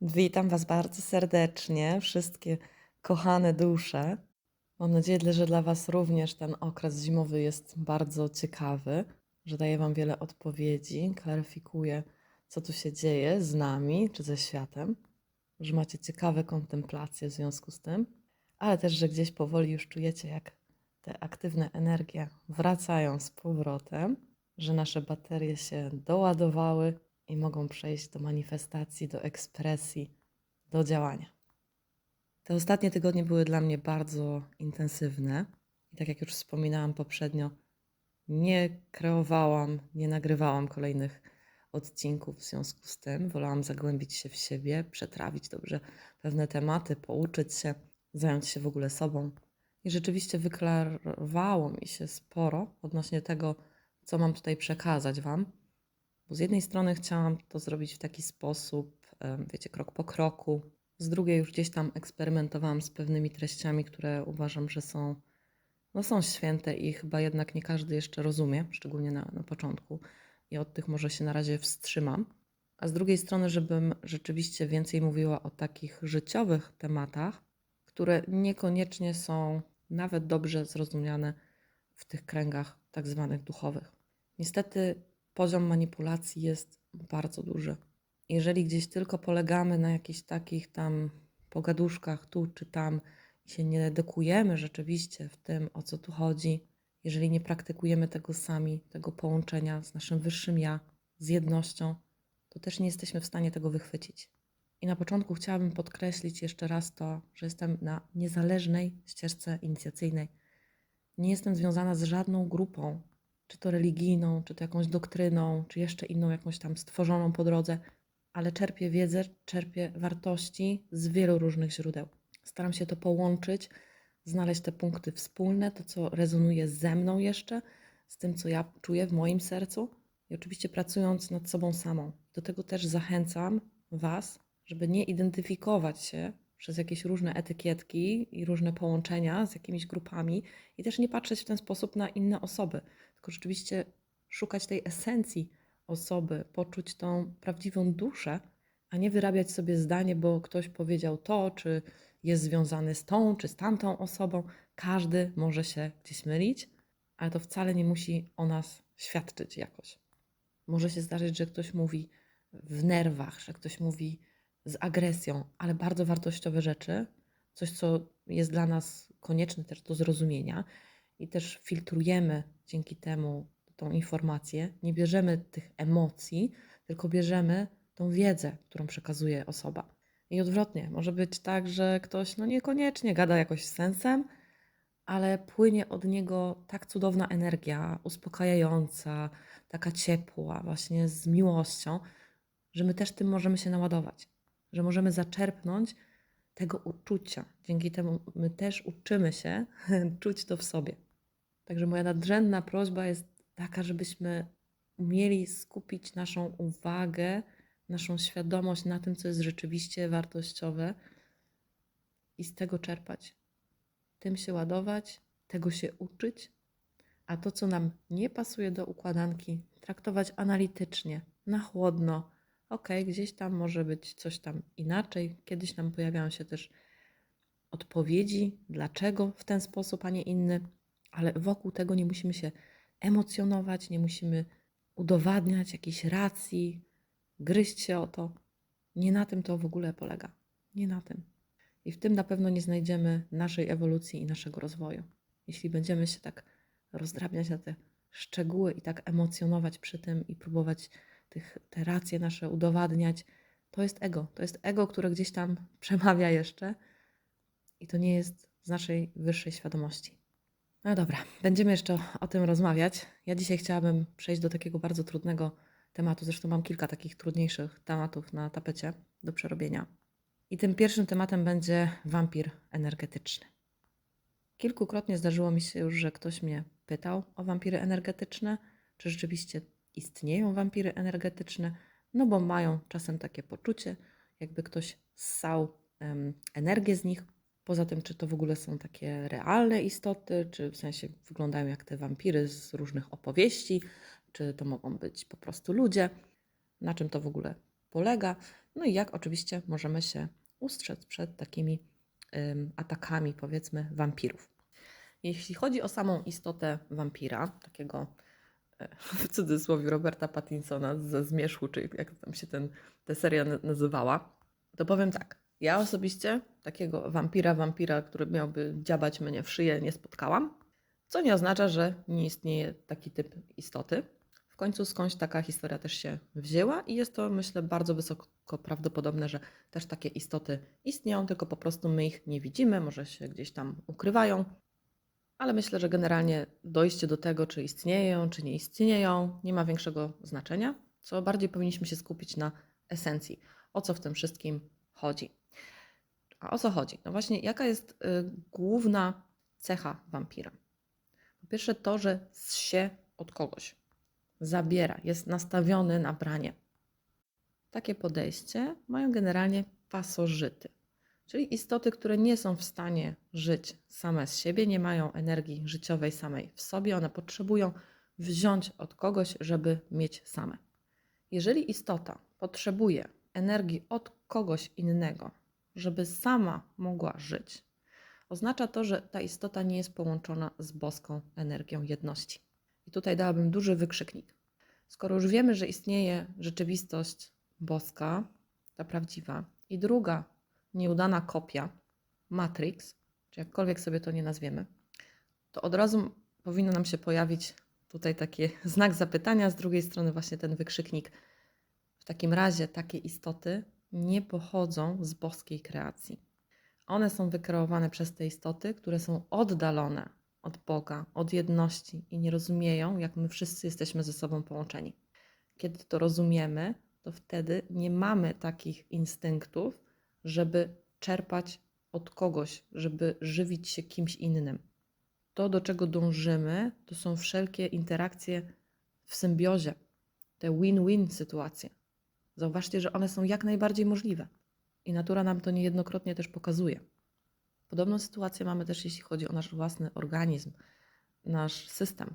Witam Was bardzo serdecznie, wszystkie kochane dusze. Mam nadzieję, że dla Was również ten okres zimowy jest bardzo ciekawy, że daje Wam wiele odpowiedzi, klaryfikuje, co tu się dzieje z nami czy ze światem, że macie ciekawe kontemplacje w związku z tym, ale też, że gdzieś powoli już czujecie, jak te aktywne energie wracają z powrotem, że nasze baterie się doładowały i mogą przejść do manifestacji, do ekspresji, do działania. Te ostatnie tygodnie były dla mnie bardzo intensywne i tak jak już wspominałam poprzednio, nie kreowałam, nie nagrywałam kolejnych odcinków w związku z tym. Wolałam zagłębić się w siebie, przetrawić dobrze pewne tematy, pouczyć się, zająć się w ogóle sobą. I rzeczywiście wyklarowało mi się sporo odnośnie tego, co mam tutaj przekazać Wam. Bo z jednej strony chciałam to zrobić w taki sposób, wiecie, krok po kroku. Z drugiej już gdzieś tam eksperymentowałam z pewnymi treściami, które uważam, że są, no są święte i chyba jednak nie każdy jeszcze rozumie, szczególnie na, na początku. I od tych może się na razie wstrzymam. A z drugiej strony, żebym rzeczywiście więcej mówiła o takich życiowych tematach, które niekoniecznie są nawet dobrze zrozumiane w tych kręgach tak zwanych duchowych. Niestety poziom manipulacji jest bardzo duży. Jeżeli gdzieś tylko polegamy na jakichś takich tam pogaduszkach tu czy tam i się nie edukujemy rzeczywiście w tym, o co tu chodzi, jeżeli nie praktykujemy tego sami, tego połączenia z naszym wyższym ja, z jednością, to też nie jesteśmy w stanie tego wychwycić. I na początku chciałabym podkreślić jeszcze raz to, że jestem na niezależnej ścieżce inicjacyjnej. Nie jestem związana z żadną grupą, czy to religijną, czy to jakąś doktryną, czy jeszcze inną jakąś tam stworzoną po drodze, ale czerpię wiedzę, czerpię wartości z wielu różnych źródeł. Staram się to połączyć, znaleźć te punkty wspólne, to co rezonuje ze mną jeszcze, z tym co ja czuję w moim sercu i oczywiście pracując nad sobą samą. Do tego też zachęcam Was, żeby nie identyfikować się przez jakieś różne etykietki i różne połączenia z jakimiś grupami i też nie patrzeć w ten sposób na inne osoby, tylko rzeczywiście szukać tej esencji osoby, poczuć tą prawdziwą duszę, a nie wyrabiać sobie zdanie, bo ktoś powiedział to, czy jest związany z tą, czy z tamtą osobą. Każdy może się gdzieś mylić, ale to wcale nie musi o nas świadczyć jakoś. Może się zdarzyć, że ktoś mówi w nerwach, że ktoś mówi z agresją, ale bardzo wartościowe rzeczy, coś, co jest dla nas konieczne też do zrozumienia i też filtrujemy dzięki temu tą informację, nie bierzemy tych emocji, tylko bierzemy tą wiedzę, którą przekazuje osoba. I odwrotnie, może być tak, że ktoś no niekoniecznie gada jakoś z sensem, ale płynie od niego tak cudowna energia, uspokajająca, taka ciepła, właśnie z miłością, że my też tym możemy się naładować, że możemy zaczerpnąć tego uczucia. Dzięki temu my też uczymy się czuć to w sobie. Także moja nadrzędna prośba jest taka, żebyśmy umieli skupić naszą uwagę, naszą świadomość na tym, co jest rzeczywiście wartościowe i z tego czerpać. Tym się ładować, tego się uczyć, a to, co nam nie pasuje do układanki, traktować analitycznie, na chłodno. Ok, gdzieś tam może być coś tam inaczej. Kiedyś nam pojawiają się też odpowiedzi, dlaczego w ten sposób, a nie inny, ale wokół tego nie musimy się emocjonować, nie musimy udowadniać jakiejś racji, gryźć się o to. Nie na tym to w ogóle polega. Nie na tym. I w tym na pewno nie znajdziemy naszej ewolucji i naszego rozwoju. Jeśli będziemy się tak rozdrabniać na te szczegóły i tak emocjonować przy tym i próbować tych, te racje nasze udowadniać, to jest ego. To jest ego, które gdzieś tam przemawia jeszcze i to nie jest z naszej wyższej świadomości. No dobra, będziemy jeszcze o tym rozmawiać. Ja dzisiaj chciałabym przejść do takiego bardzo trudnego tematu. Zresztą mam kilka takich trudniejszych tematów na tapecie do przerobienia. I tym pierwszym tematem będzie wampir energetyczny. Kilkukrotnie zdarzyło mi się już, że ktoś mnie pytał o wampiry energetyczne, czy rzeczywiście istnieją wampiry energetyczne, no bo mają czasem takie poczucie, jakby ktoś ssał energię z nich. Poza tym, czy to w ogóle są takie realne istoty, czy w sensie wyglądają jak te wampiry z różnych opowieści, czy to mogą być po prostu ludzie, na czym to w ogóle polega. No i jak oczywiście możemy się ustrzec przed takimi atakami, powiedzmy, wampirów. Jeśli chodzi o samą istotę wampira, takiego w cudzysłowie Roberta Pattinsona ze Zmierzchu, czy jak tam się ten, ta seria na- nazywała, to powiem tak. Ja osobiście takiego wampira, wampira, który miałby dziabać mnie w szyję, nie spotkałam, co nie oznacza, że nie istnieje taki typ istoty. W końcu skądś taka historia też się wzięła i jest to, myślę, bardzo wysoko prawdopodobne, że też takie istoty istnieją, tylko po prostu my ich nie widzimy, może się gdzieś tam ukrywają, ale myślę, że generalnie dojście do tego, czy istnieją, czy nie istnieją, nie ma większego znaczenia, co bardziej powinniśmy się skupić na esencji, o co w tym wszystkim chodzi. A o co chodzi? No właśnie, jaka jest y, główna cecha wampira? Po pierwsze, to, że się od kogoś, zabiera, jest nastawiony na branie. Takie podejście mają generalnie pasożyty, czyli istoty, które nie są w stanie żyć same z siebie, nie mają energii życiowej samej w sobie, one potrzebują wziąć od kogoś, żeby mieć same. Jeżeli istota potrzebuje energii od kogoś innego, żeby sama mogła żyć, oznacza to, że ta istota nie jest połączona z boską energią jedności. I tutaj dałabym duży wykrzyknik. Skoro już wiemy, że istnieje rzeczywistość boska, ta prawdziwa, i druga nieudana kopia, Matrix, czy jakkolwiek sobie to nie nazwiemy, to od razu powinno nam się pojawić tutaj taki znak zapytania, z drugiej strony właśnie ten wykrzyknik. W takim razie takie istoty nie pochodzą z boskiej kreacji. One są wykreowane przez te istoty, które są oddalone od Boga, od jedności i nie rozumieją, jak my wszyscy jesteśmy ze sobą połączeni. Kiedy to rozumiemy, to wtedy nie mamy takich instynktów, żeby czerpać od kogoś, żeby żywić się kimś innym. To, do czego dążymy, to są wszelkie interakcje w symbiozie, te win-win sytuacje. Zauważcie, że one są jak najbardziej możliwe. I natura nam to niejednokrotnie też pokazuje. Podobną sytuację mamy też, jeśli chodzi o nasz własny organizm, nasz system.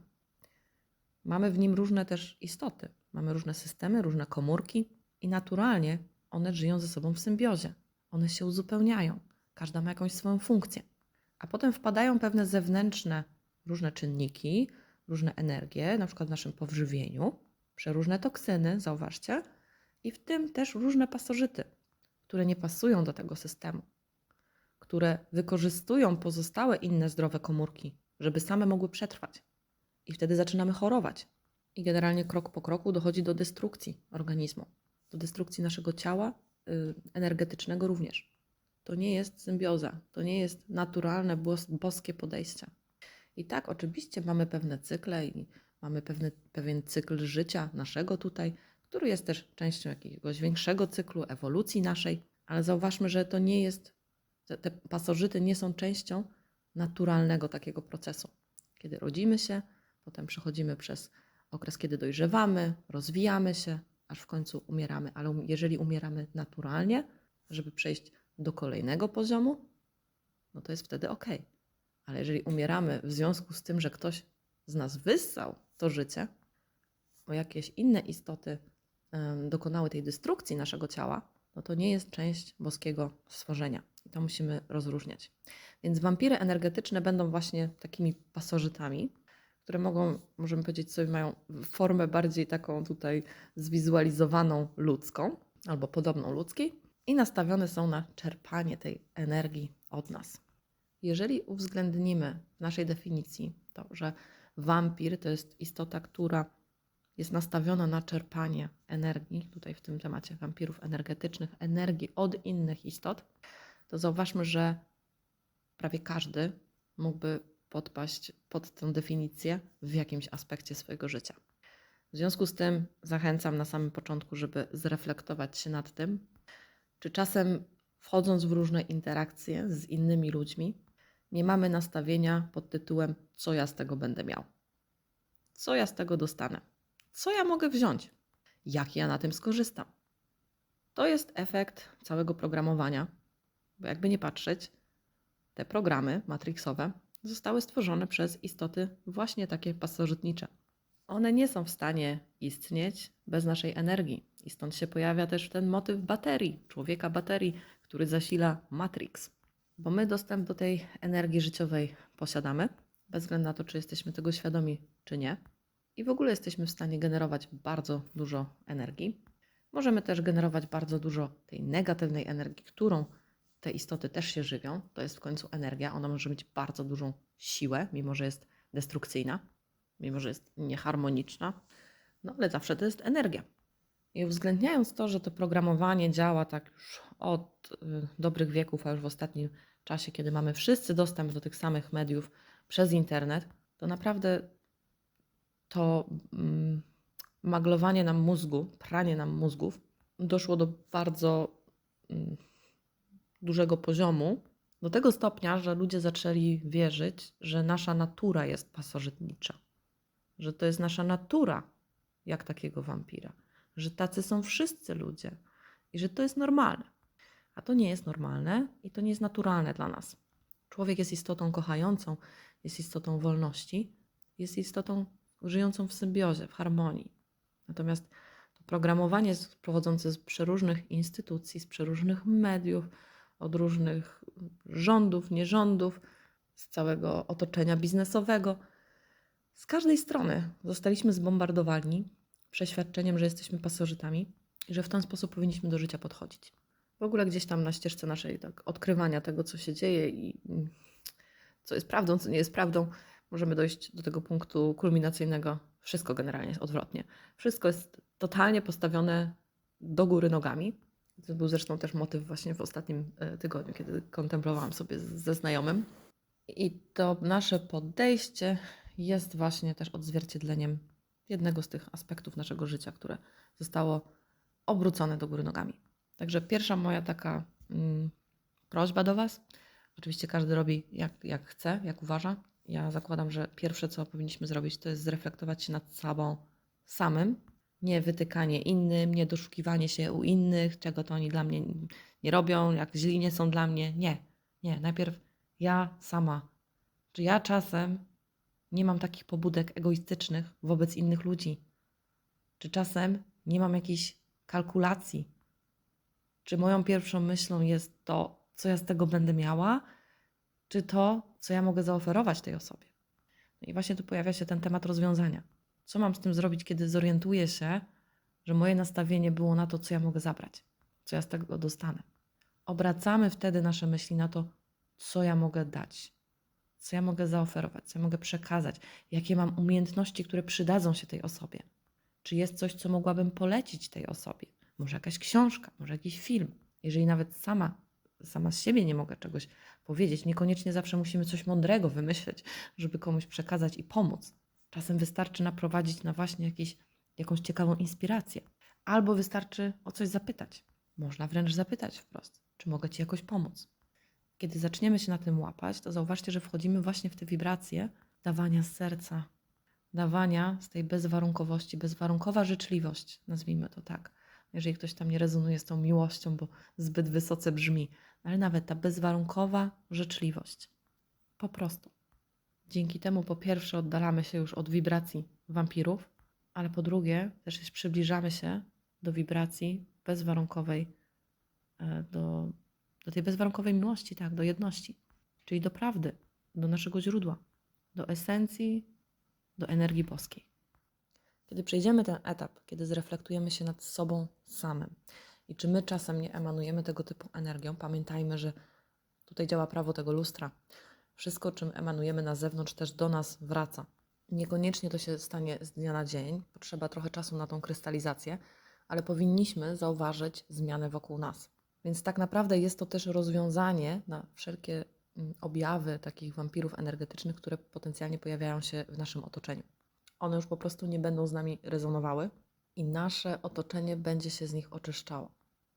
Mamy w nim różne też istoty. Mamy różne systemy, różne komórki i naturalnie one żyją ze sobą w symbiozie. One się uzupełniają. Każda ma jakąś swoją funkcję. A potem wpadają pewne zewnętrzne różne czynniki, różne energie, na przykład w naszym pożywieniu, przeróżne toksyny, zauważcie, i w tym też różne pasożyty, które nie pasują do tego systemu, które wykorzystują pozostałe inne zdrowe komórki, żeby same mogły przetrwać. I wtedy zaczynamy chorować. I generalnie krok po kroku dochodzi do destrukcji organizmu, do destrukcji naszego ciała, energetycznego również. To nie jest symbioza, to nie jest naturalne, bos- boskie podejście. I tak, oczywiście mamy pewne cykle i mamy pewny, pewien cykl życia naszego tutaj, który jest też częścią jakiegoś większego cyklu ewolucji naszej, ale zauważmy, że to nie jest, te pasożyty nie są częścią naturalnego takiego procesu. Kiedy rodzimy się, potem przechodzimy przez okres, kiedy dojrzewamy, rozwijamy się, aż w końcu umieramy. Ale um- jeżeli umieramy naturalnie, żeby przejść do kolejnego poziomu, no to jest wtedy ok. Ale jeżeli umieramy w związku z tym, że ktoś z nas wyssał to życie, bo jakieś inne istoty dokonały tej destrukcji naszego ciała, no to nie jest część boskiego stworzenia. I to musimy rozróżniać. Więc wampiry energetyczne będą właśnie takimi pasożytami, które mogą, możemy powiedzieć sobie, mają formę bardziej taką tutaj zwizualizowaną ludzką, albo podobną ludzkiej, i nastawione są na czerpanie tej energii od nas. Jeżeli uwzględnimy w naszej definicji to, że wampir to jest istota, która jest nastawiona na czerpanie energii, tutaj w tym temacie wampirów energetycznych, energii od innych istot, to zauważmy, że prawie każdy mógłby podpaść pod tę definicję w jakimś aspekcie swojego życia. W związku z tym zachęcam na samym początku, żeby zreflektować się nad tym, czy czasem wchodząc w różne interakcje z innymi ludźmi, nie mamy nastawienia pod tytułem: Co ja z tego będę miał? Co ja z tego dostanę? Co ja mogę wziąć? Jak ja na tym skorzystam? To jest efekt całego programowania, bo jakby nie patrzeć, te programy matrixowe zostały stworzone przez istoty właśnie takie pasożytnicze. one nie są w stanie istnieć bez naszej energii. I stąd się pojawia też ten motyw baterii, człowieka baterii, który zasila Matrix. Bo my dostęp do tej energii życiowej posiadamy, bez względu na to, czy jesteśmy tego świadomi, czy nie. I w ogóle jesteśmy w stanie generować bardzo dużo energii. Możemy też generować bardzo dużo tej negatywnej energii, którą te istoty też się żywią. To jest w końcu energia. Ona może mieć bardzo dużą siłę, mimo że jest destrukcyjna, mimo że jest nieharmoniczna. No ale zawsze to jest energia. I uwzględniając to, że to programowanie działa tak już od y, dobrych wieków, a już w ostatnim czasie, kiedy mamy wszyscy dostęp do tych samych mediów przez internet, to naprawdę to mm, maglowanie nam mózgu, pranie nam mózgów doszło do bardzo mm, dużego poziomu, do tego stopnia, że ludzie zaczęli wierzyć, że nasza natura jest pasożytnicza, że to jest nasza natura, jak takiego wampira, że tacy są wszyscy ludzie i że to jest normalne. A to nie jest normalne i to nie jest naturalne dla nas. Człowiek jest istotą kochającą, jest istotą wolności, jest istotą żyjącą w symbiozie, w harmonii. Natomiast to programowanie pochodzące z przeróżnych instytucji, z przeróżnych mediów, od różnych rządów, nierządów, z całego otoczenia biznesowego, z każdej strony zostaliśmy zbombardowani przeświadczeniem, że jesteśmy pasożytami i że w ten sposób powinniśmy do życia podchodzić. W ogóle gdzieś tam na ścieżce naszej tak, odkrywania tego, co się dzieje i co jest prawdą, co nie jest prawdą, możemy dojść do tego punktu kulminacyjnego. Wszystko generalnie jest odwrotnie. Wszystko jest totalnie postawione do góry nogami. To był zresztą też motyw właśnie w ostatnim e, tygodniu, kiedy kontemplowałam sobie ze znajomym. I to nasze podejście jest właśnie też odzwierciedleniem jednego z tych aspektów naszego życia, które zostało obrócone do góry nogami. Także pierwsza moja taka mm, prośba do Was. Oczywiście każdy robi jak, jak chce, jak uważa. Ja zakładam, że pierwsze, co powinniśmy zrobić, to jest zreflektować się nad sobą samym. Nie wytykanie innym, nie doszukiwanie się u innych, czego to oni dla mnie nie robią, jak źli nie są dla mnie. Nie, nie. Najpierw ja sama. Czy ja czasem nie mam takich pobudek egoistycznych wobec innych ludzi? Czy czasem nie mam jakiejś kalkulacji? Czy moją pierwszą myślą jest to, co ja z tego będę miała, czy to, co ja mogę zaoferować tej osobie? No i właśnie tu pojawia się ten temat rozwiązania. Co mam z tym zrobić, kiedy zorientuję się, że moje nastawienie było na to, co ja mogę zabrać, co ja z tego dostanę? Obracamy wtedy nasze myśli na to, co ja mogę dać, co ja mogę zaoferować, co ja mogę przekazać, jakie mam umiejętności, które przydadzą się tej osobie. Czy jest coś, co mogłabym polecić tej osobie? Może jakaś książka, może jakiś film. Jeżeli nawet sama, sama z siebie nie mogę czegoś powiedzieć, niekoniecznie zawsze musimy coś mądrego wymyśleć, żeby komuś przekazać i pomóc. Czasem wystarczy naprowadzić na właśnie jakiś, jakąś ciekawą inspirację. Albo wystarczy o coś zapytać. Można wręcz zapytać wprost, czy mogę Ci jakoś pomóc. Kiedy zaczniemy się na tym łapać, to zauważcie, że wchodzimy właśnie w te wibracje dawania z serca, dawania z tej bezwarunkowości, bezwarunkowa życzliwość, nazwijmy to tak. Jeżeli ktoś tam nie rezonuje z tą miłością, bo zbyt wysoce brzmi, ale nawet ta bezwarunkowa życzliwość. Po prostu. Dzięki temu po pierwsze oddalamy się już od wibracji wampirów, ale po drugie też przybliżamy się do wibracji bezwarunkowej, e, do, do tej bezwarunkowej miłości, tak, do jedności, czyli do prawdy, do naszego źródła, do esencji, do energii boskiej. Kiedy przejdziemy ten etap, kiedy zreflektujemy się nad sobą samym i czy my czasem nie emanujemy tego typu energią, pamiętajmy, że tutaj działa prawo tego lustra. Wszystko, czym emanujemy na zewnątrz, też do nas wraca. Niekoniecznie to się stanie z dnia na dzień, potrzeba trochę czasu na tą krystalizację, ale powinniśmy zauważyć zmianę wokół nas. Więc tak naprawdę jest to też rozwiązanie na wszelkie mm, objawy takich wampirów energetycznych, które potencjalnie pojawiają się w naszym otoczeniu. One już po prostu nie będą z nami rezonowały i nasze otoczenie będzie się z nich oczyszczało.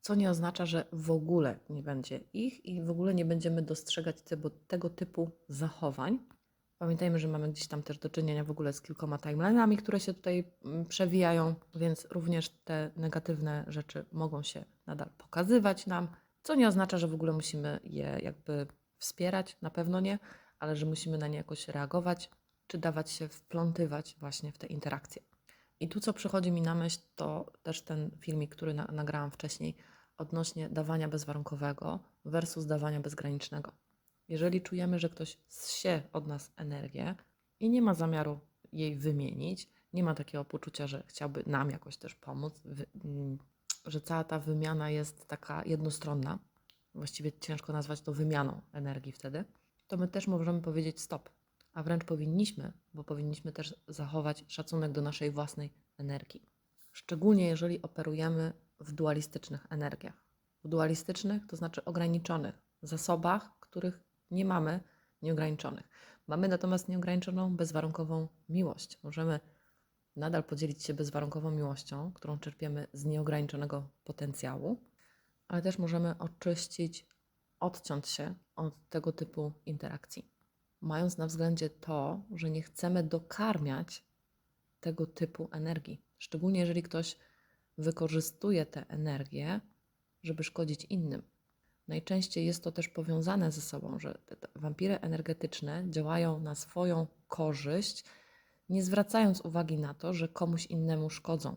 Co nie oznacza, że w ogóle nie będzie ich i w ogóle nie będziemy dostrzegać tego, tego typu zachowań. Pamiętajmy, że mamy gdzieś tam też do czynienia w ogóle z kilkoma timeline'ami, które się tutaj mm, przewijają, więc również te negatywne rzeczy mogą się nadal pokazywać nam, co nie oznacza, że w ogóle musimy je jakby wspierać, na pewno nie, ale że musimy na nie jakoś reagować, czy dawać się wplątywać właśnie w te interakcje. I tu, co przychodzi mi na myśl, to też ten filmik, który na, nagrałam wcześniej, odnośnie dawania bezwarunkowego versus dawania bezgranicznego. Jeżeli czujemy, że ktoś zsie od nas energię i nie ma zamiaru jej wymienić, nie ma takiego poczucia, że chciałby nam jakoś też pomóc, mm, że cała ta wymiana jest taka jednostronna, właściwie ciężko nazwać to wymianą energii wtedy, to my też możemy powiedzieć stop, a wręcz powinniśmy, bo powinniśmy też zachować szacunek do naszej własnej energii. Szczególnie jeżeli operujemy w dualistycznych energiach. W dualistycznych, to znaczy ograniczonych zasobach, których nie mamy nieograniczonych. Mamy natomiast nieograniczoną, bezwarunkową miłość. Możemy nadal podzielić się bezwarunkową miłością, którą czerpiemy z nieograniczonego potencjału, ale też możemy oczyścić, odciąć się od tego typu interakcji, mając na względzie to, że nie chcemy dokarmiać tego typu energii. Szczególnie jeżeli ktoś wykorzystuje tę energię, żeby szkodzić innym. Najczęściej jest to też powiązane ze sobą, że te, wampiry energetyczne działają na swoją korzyść, nie zwracając uwagi na to, że komuś innemu szkodzą.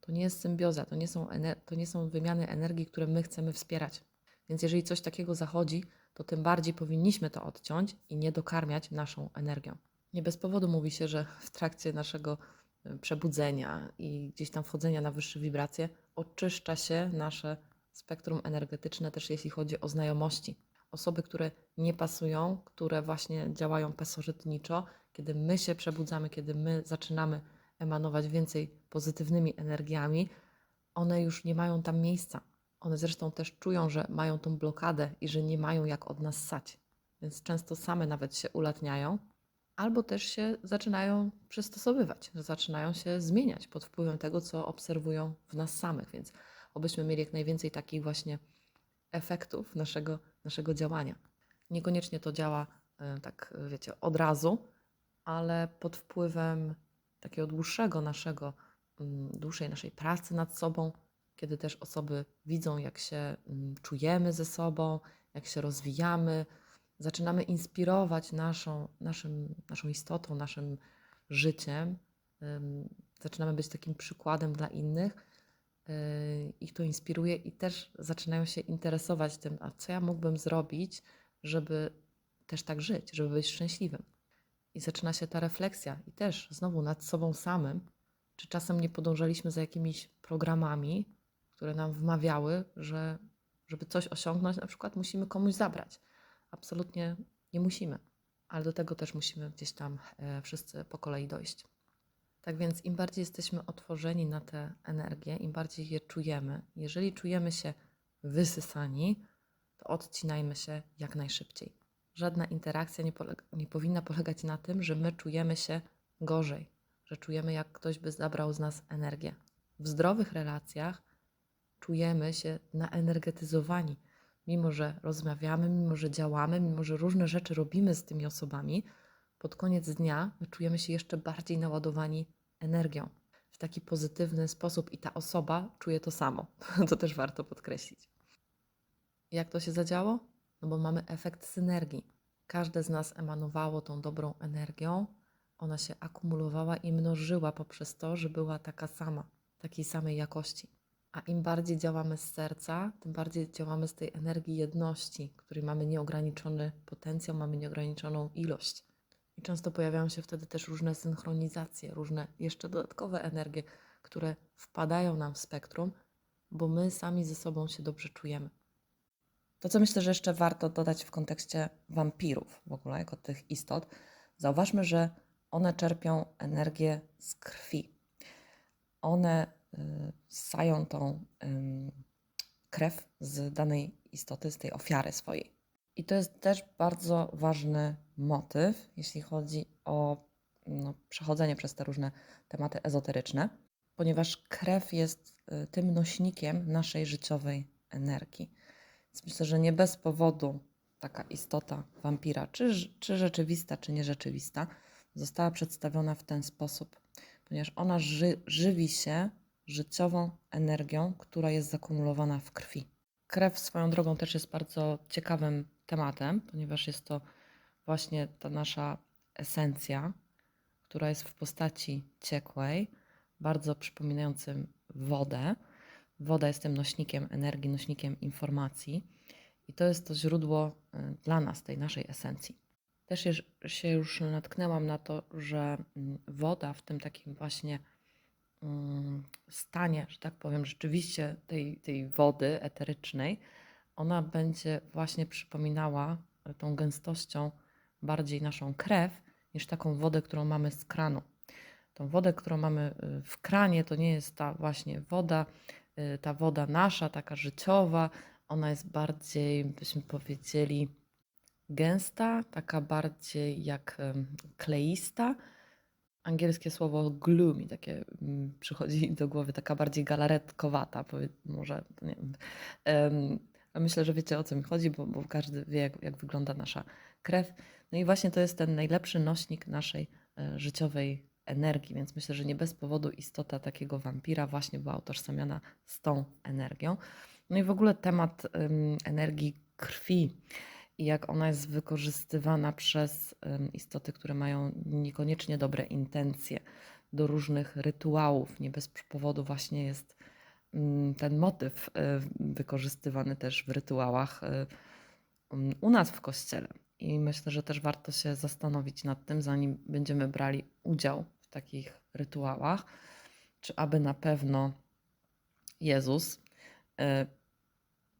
To nie jest symbioza, to nie są, to nie są wymiany energii, które my chcemy wspierać. Więc jeżeli coś takiego zachodzi, to tym bardziej powinniśmy to odciąć i nie dokarmiać naszą energią. Nie bez powodu mówi się, że w trakcie naszego e, przebudzenia i gdzieś tam wchodzenia na wyższe wibracje oczyszcza się nasze spektrum energetyczne, też jeśli chodzi o znajomości. Osoby, które nie pasują, które właśnie działają pasożytniczo, kiedy my się przebudzamy, kiedy my zaczynamy emanować więcej pozytywnymi energiami, one już nie mają tam miejsca. One zresztą też czują, że mają tą blokadę i że nie mają jak od nas ssać. Więc często same nawet się ulatniają, albo też się zaczynają przystosowywać, zaczynają się zmieniać pod wpływem tego, co obserwują w nas samych. Więc obyśmy mieli jak najwięcej takich właśnie efektów naszego, naszego działania. Niekoniecznie to działa e, tak, wiecie, od razu, ale pod wpływem takiego dłuższego naszego, mm, dłuższej naszej pracy nad sobą, kiedy też osoby widzą, jak się mm, czujemy ze sobą, jak się rozwijamy, zaczynamy inspirować naszą, naszym, naszą istotą, naszym życiem, zaczynamy być takim przykładem dla innych, yy, ich to inspiruje i też zaczynają się interesować tym, a co ja mógłbym zrobić, żeby też tak żyć, żeby być szczęśliwym. I zaczyna się ta refleksja, i też znowu nad sobą samym, czy czasem nie podążaliśmy za jakimiś programami, które nam wmawiały, że żeby coś osiągnąć, na przykład musimy komuś zabrać. Absolutnie nie musimy, ale do tego też musimy gdzieś tam e, wszyscy po kolei dojść. Tak więc im bardziej jesteśmy otworzeni na te energie, im bardziej je czujemy, jeżeli czujemy się wysysani, to odcinajmy się jak najszybciej. Żadna interakcja nie, polega, nie powinna polegać na tym, że my czujemy się gorzej, że czujemy, jak ktoś by zabrał z nas energię. W zdrowych relacjach czujemy się naenergetyzowani, mimo że rozmawiamy, mimo że działamy, mimo że różne rzeczy robimy z tymi osobami, pod koniec dnia my czujemy się jeszcze bardziej naładowani energią w taki pozytywny sposób i ta osoba czuje to samo. To też warto podkreślić. Jak to się zadziało? No bo mamy efekt synergii. Każde z nas emanowało tą dobrą energią, ona się akumulowała i mnożyła poprzez to, że była taka sama, takiej samej jakości. A im bardziej działamy z serca, tym bardziej działamy z tej energii jedności, której mamy nieograniczony potencjał, mamy nieograniczoną ilość. I często pojawiają się wtedy też różne synchronizacje, różne jeszcze dodatkowe energie, które wpadają nam w spektrum, bo my sami ze sobą się dobrze czujemy. To, co myślę, że jeszcze warto dodać w kontekście wampirów w ogóle, jako tych istot, zauważmy, że one czerpią energię z krwi. One ssają tą krew z danej istoty, z tej ofiary swojej. I to jest też bardzo ważny motyw, jeśli chodzi o no, przechodzenie przez te różne tematy ezoteryczne, ponieważ krew jest y, tym nośnikiem naszej życiowej energii. Więc myślę, że nie bez powodu taka istota wampira, czy, czy rzeczywista, czy nierzeczywista, została przedstawiona w ten sposób, ponieważ ona ży, żywi się życiową energią, która jest zakumulowana w krwi. Krew swoją drogą też jest bardzo ciekawym tematem, ponieważ jest to właśnie ta nasza esencja, która jest w postaci ciekłej, bardzo przypominającym wodę. Woda jest tym nośnikiem energii, nośnikiem informacji i to jest to źródło y, dla nas, tej naszej esencji. Też się już natknęłam na to, że mm, woda w tym takim właśnie stanie, że tak powiem, rzeczywiście tej, tej wody eterycznej, ona będzie właśnie przypominała tą gęstością bardziej naszą krew niż taką wodę, którą mamy z kranu. Tą wodę, którą mamy y, w kranie, to nie jest ta właśnie woda, y, ta woda nasza, taka życiowa. Ona jest bardziej, byśmy powiedzieli, gęsta, taka bardziej jak kleista. Angielskie słowo glue mi takie mm, przychodzi do głowy, taka bardziej galaretkowata, może, nie wiem. Myślę, że wiecie o co mi chodzi, bo, bo każdy wie, jak, jak wygląda nasza krew. No i właśnie to jest ten najlepszy nośnik naszej e, życiowej energii, więc myślę, że nie bez powodu istota takiego wampira właśnie była utożsamiana z tą energią. No i w ogóle temat em, energii krwi i jak ona jest wykorzystywana przez istoty, które mają niekoniecznie dobre intencje do różnych rytuałów. Nie bez powodu właśnie jest mm, ten motyw e, wykorzystywany też w rytuałach e, u nas w kościele. I myślę, że też warto się zastanowić nad tym, zanim będziemy brali udział w takich rytuałach, czy aby na pewno Jezus e,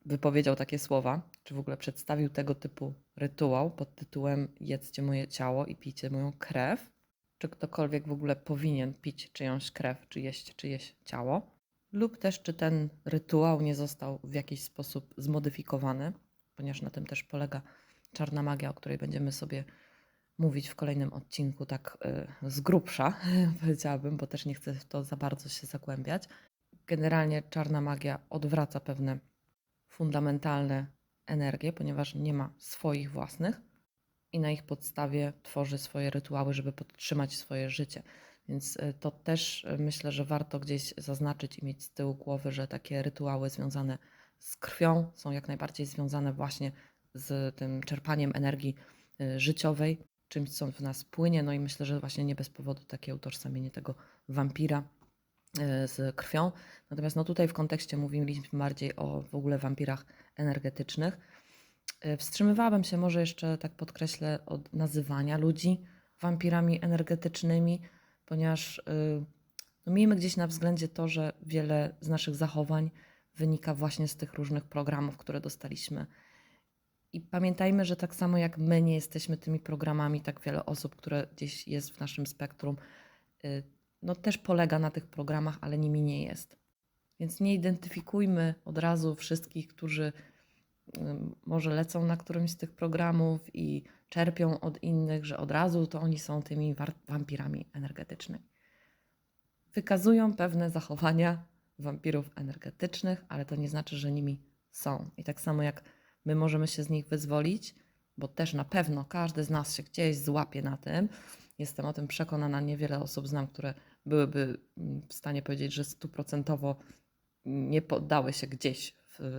wypowiedział takie słowa, czy w ogóle przedstawił tego typu rytuał pod tytułem Jedzcie moje ciało i pijcie moją krew. Czy ktokolwiek w ogóle powinien pić czyjąś krew, czy jeść czyjeś ciało, lub też czy ten rytuał nie został w jakiś sposób zmodyfikowany, ponieważ na tym też polega czarna magia, o której będziemy sobie mówić w kolejnym odcinku, tak y, z grubsza, powiedziałabym, bo też nie chcę w to za bardzo się zagłębiać. Generalnie czarna magia odwraca pewne fundamentalne energie, ponieważ nie ma swoich własnych i na ich podstawie tworzy swoje rytuały, żeby podtrzymać swoje życie. Więc y, to też y, myślę, że warto gdzieś zaznaczyć i mieć z tyłu głowy, że takie rytuały związane z krwią są jak najbardziej związane właśnie z tym czerpaniem energii y, życiowej, czymś, co w nas płynie. No i myślę, że właśnie nie bez powodu takie utożsamienie tego wampira z krwią. Natomiast no tutaj w kontekście mówiliśmy bardziej o w ogóle wampirach energetycznych. Y, Wstrzymywałabym się może jeszcze, tak podkreślę, od nazywania ludzi wampirami energetycznymi, ponieważ y, no, miejmy gdzieś na względzie to, że wiele z naszych zachowań wynika właśnie z tych różnych programów, które dostaliśmy. I pamiętajmy, że tak samo jak my nie jesteśmy tymi programami, tak wiele osób, które gdzieś jest w naszym spektrum, y, no też polega na tych programach, ale nimi nie jest. Więc nie identyfikujmy od razu wszystkich, którzy może lecą na którymś z tych programów i czerpią od innych, że od razu to oni są tymi wampirami energetycznymi. Wykazują pewne zachowania wampirów energetycznych, ale to nie znaczy, że nimi są. I tak samo jak my możemy się z nich wyzwolić, bo też na pewno każdy z nas się gdzieś złapie na tym. Jestem o tym przekonana, niewiele osób znam, które byłyby mm, w stanie powiedzieć, że stuprocentowo nie poddały się gdzieś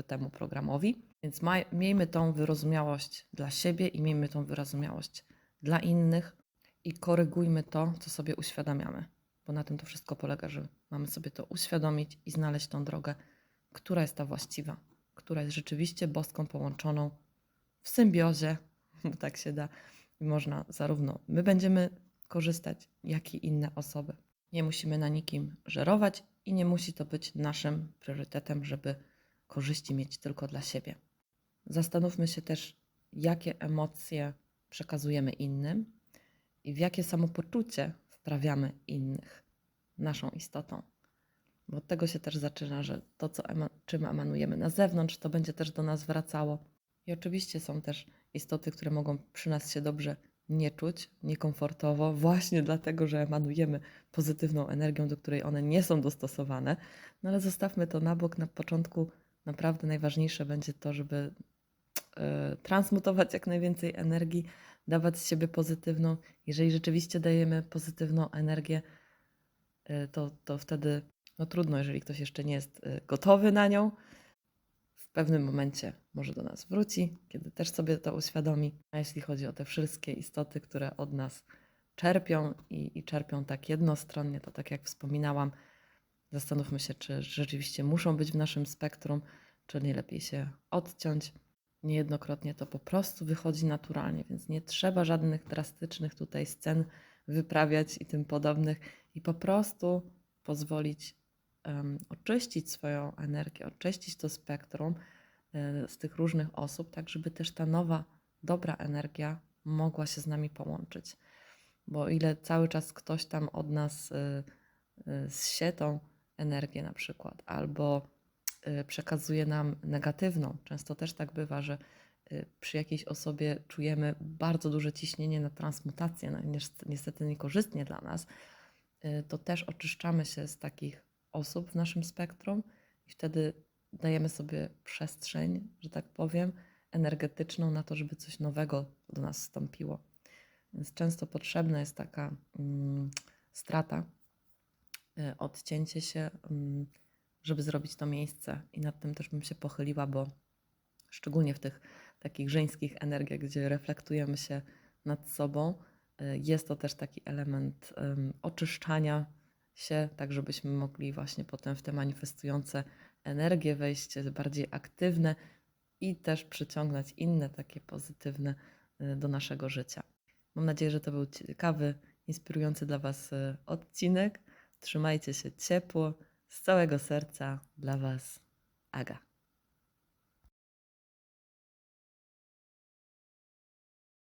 temu programowi. Więc maj, miejmy tą wyrozumiałość dla siebie i miejmy tą wyrozumiałość dla innych i korygujmy to, co sobie uświadamiamy. Bo na tym to wszystko polega, że mamy sobie to uświadomić i znaleźć tą drogę, która jest ta właściwa, która jest rzeczywiście boską połączoną w symbiozie, bo tak się da. I można zarówno my będziemy korzystać, jak i inne osoby. Nie musimy na nikim żerować i nie musi to być naszym priorytetem, żeby korzyści mieć tylko dla siebie. Zastanówmy się też, jakie emocje przekazujemy innym i w jakie samopoczucie wprawiamy innych naszą istotą. Bo od tego się też zaczyna, że to, co ema- czym emanujemy na zewnątrz, to będzie też do nas wracało. I oczywiście są też istoty, które mogą przy nas się dobrze nie czuć, niekomfortowo, właśnie dlatego, że emanujemy pozytywną energią, do której one nie są dostosowane. No ale zostawmy to na bok. Na początku naprawdę najważniejsze będzie to, żeby e, transmutować jak najwięcej energii, dawać z siebie pozytywną. Jeżeli rzeczywiście dajemy pozytywną energię, e, to, to wtedy no trudno, jeżeli ktoś jeszcze nie jest e, gotowy na nią. Pewnym momencie może do nas wróci, kiedy też sobie to uświadomi. A jeśli chodzi o te wszystkie istoty, które od nas czerpią i, i czerpią tak jednostronnie, to tak jak wspominałam, zastanówmy się, czy rzeczywiście muszą być w naszym spektrum, czy nie lepiej się odciąć. Niejednokrotnie to po prostu wychodzi naturalnie, więc nie trzeba żadnych drastycznych tutaj scen wyprawiać i tym podobnych, i po prostu pozwolić oczyścić swoją energię, oczyścić to spektrum e, z tych różnych osób, tak żeby też ta nowa, dobra energia mogła się z nami połączyć. Bo ile cały czas ktoś tam od nas y, y, zsie tą energię na przykład, albo przekazuje nam negatywną, często też tak bywa, że przy jakiejś osobie czujemy bardzo duże ciśnienie na transmutację, no, niestety- niekorzystnie dla nas, to też oczyszczamy się z takich osób w naszym spektrum i wtedy dajemy sobie przestrzeń, że tak powiem, energetyczną na to, żeby coś nowego do nas wstąpiło. Więc często potrzebna jest taka mm, strata, y, odcięcie się, mm, żeby zrobić to miejsce. I nad tym też bym się pochyliła, bo szczególnie w tych takich żeńskich energiach, gdzie reflektujemy się nad sobą, y, jest to też taki element ym, oczyszczania się, tak żebyśmy mogli właśnie potem w te manifestujące energie wejść, y, bardziej aktywne i też przyciągnąć inne takie pozytywne y, do naszego życia. Mam nadzieję, że to był ciekawy, inspirujący dla Was y, odcinek. Trzymajcie się ciepło. Z całego serca dla Was Aga.